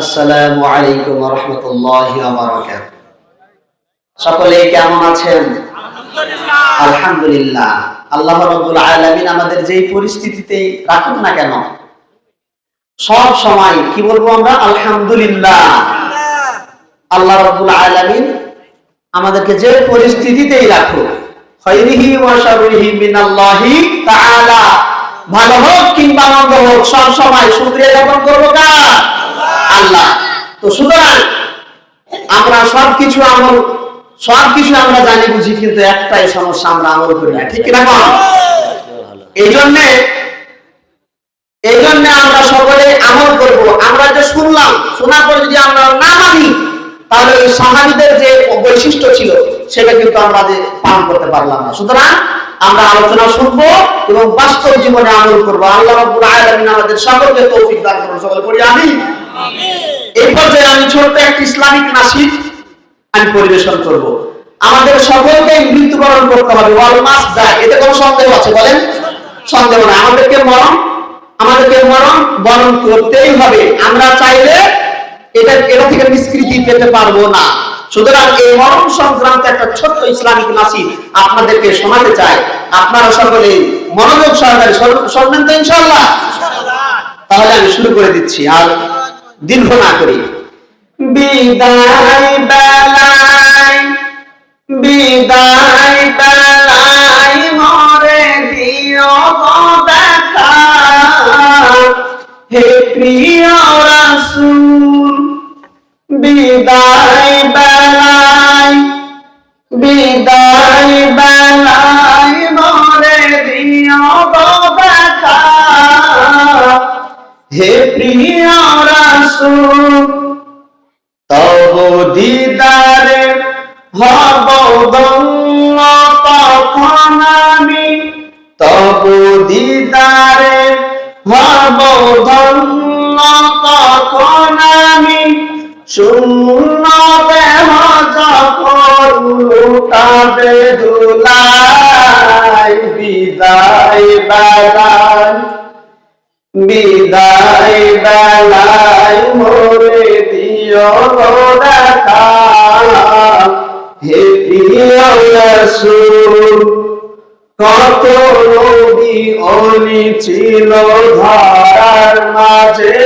আসসালামু আলাইকুম রহমতুল্লাহ সকলে কেমন আছেন? আলহামদুলিল্লাহ। আল্লাহ রব্বুল আলামিন আমাদের যেই পরিস্থিতিতে রাখুন না কেন, সব সময় কি বলব আমরা? আলহামদুলিল্লাহ। আল্লাহ রব্বুল আলামিন আমাদেরকে যে পরিস্থিতিতেই রাখুক ভালো হোক কিংবা মন্দ হোক, সব সময় জ্ঞাপন করব কার? আল্লাহ। তো সুতরাং আমরা সব কিছু আমল সব কিছু আমরা জানি, বুঝি, কিন্তু একটাই সমস্যা আমরা আমল করি না। ঠিক এই জন্যে এই জন্য আমরা সকলে আমল করব। আমরা যে শুনলাম, শোনার যদি আমরা না মানি, তাহলে ওই সাহাবিদের যে বৈশিষ্ট্য ছিল, সেটা কিন্তু আমরা পালন করতে পারলাম না। সুতরাং আমরা আলোচনা শুনব এবং বাস্তব জীবনে আমল করব। আল্লাহ আমাদের সকলকে তৌফিক দান করুন। সকল করি আমি এই পর্যায়ে আমি ছোট্ট একটি ইসলামিক আমি পরিবেশন করব। আমাদের সকলকে মৃত্যুবরণ করতে হবে। ওয়াল মাস যায় এতে কোনো সন্দেহ আছে বলেন? সন্দেহ না। আমাদেরকে মরণ আমাদেরকে মরণ বরণ করতেই হবে। আমরা চাইলে এটা এটা থেকে নিষ্কৃতি পেতে পারব না। সুতরাং এই মরণ সংক্রান্ত একটা ছোট্ট ইসলামিক নাসিদ আপনাদেরকে শোনাতে চাই। আপনারা সকলে মনোযোগ সহকারে তো ইনশাআল্লাহ? তাহলে আমি শুরু করে দিচ্ছি। আর দীর্ঘ না করি। বিদায় বেলায় বিদায় বেলায় মরে দিও দেখা। হে প্রিয় রাসূল, বিদায় বেলায় বিদায় বেলায় মরে দিও হে প্রিয় রাসূল তব দিদারে হব দঙ্গ তখন আমি। তব দিদারে হব দঙ্গ তখন আমি। শূন্য দেহ যখন লুটাবে দুলাই বিদায় বেলায় বিদায় বেলায় মোরে হে কত নবী অলি ছিল ধরার মাঝে।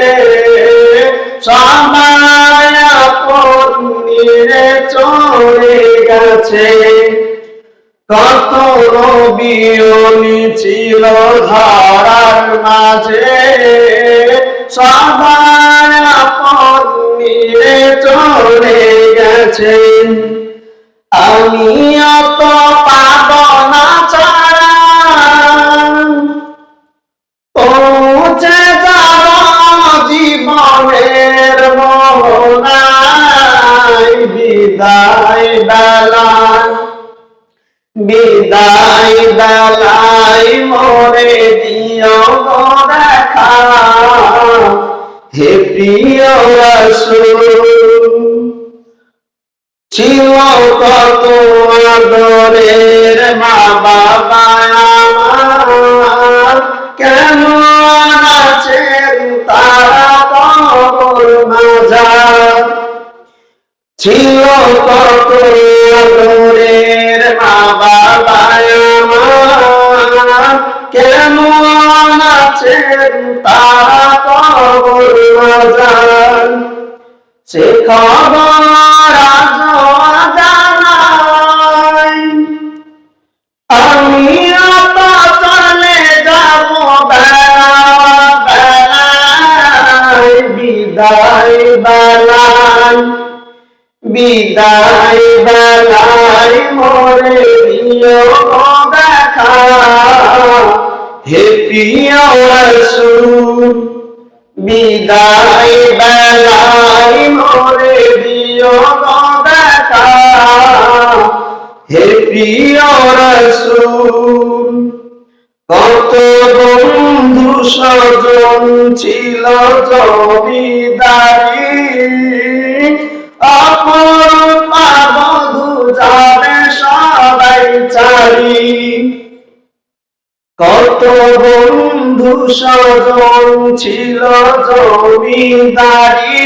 আপন চলে গেছে। কত রবিয়নি ছিল ধরার মাঝে। সবাই আপন নিয়ে চলে গেছে বিদায় বেলায় মোরে দিও গো দেখা। হে প্রিয় রাসূল, ছিল কত আদরের মা বাবা কেন আছেন তারা কবর মাঝার ছিল কত দূরের মা বাবা কেমন আছেন তারা কবর জান সে খবর বিদায় বেলায় মোরে দিও দেখা হে প্রিয় বিদায় বেলায় মোরে দিও দেখা হে প্রিয় কত বন্ধু স্বজন ছিল জমিদারি। কত বন্ধু স্বজন ছিল জমিদারি।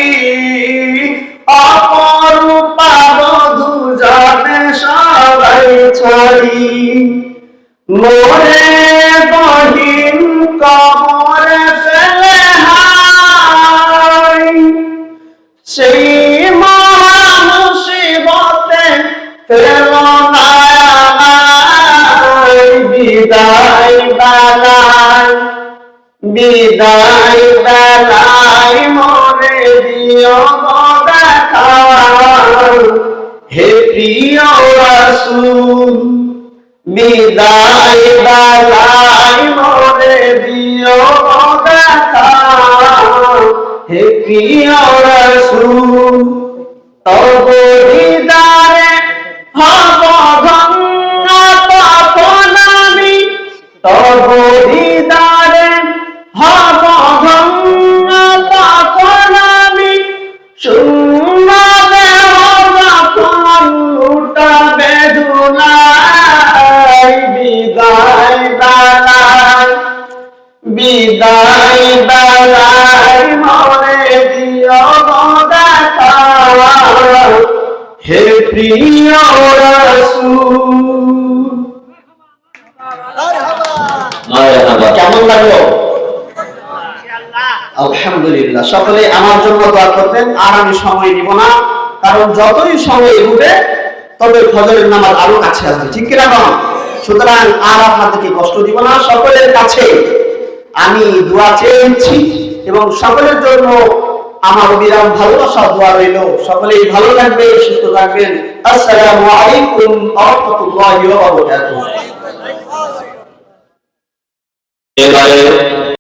অপরূপা বধূ যাবে সবাই ছাড়ি। মোরে বহিন কবরে বিদায় বেলায় মরে দিও দেখা হে প্রিয় রাসূল, বিদায় বেলায় মরে দিও দেখা হে প্রিয় রাসূল, তব দিদারে হব ধন্য তখন আমি, তব বেলায় মরে দিও দেখা হে প্রিয় রাসূল। কেমন লাগল? আলহামদুলিল্লাহ। সকলে আমার জন্য দোয়া করবেন আর আমি সময় নিব না কারণ যতই সময় এগুবে তবে ফজরের নামাজ আরও কাছে আসবে। ঠিক কিনা সুতরাং আর আপনাদেরকে কষ্ট দিব না সকলের কাছে আমি দোয়া চেয়েছি এবং সকলের জন্য আমার অবিরাম ভালোবাসা দোয়া রইল। সকলেই ভালো থাকবে, সুস্থ থাকবেন। আসসালামু আলাইকুম রাহমাতুল্লাহি ওয়া বারাকাতুহু।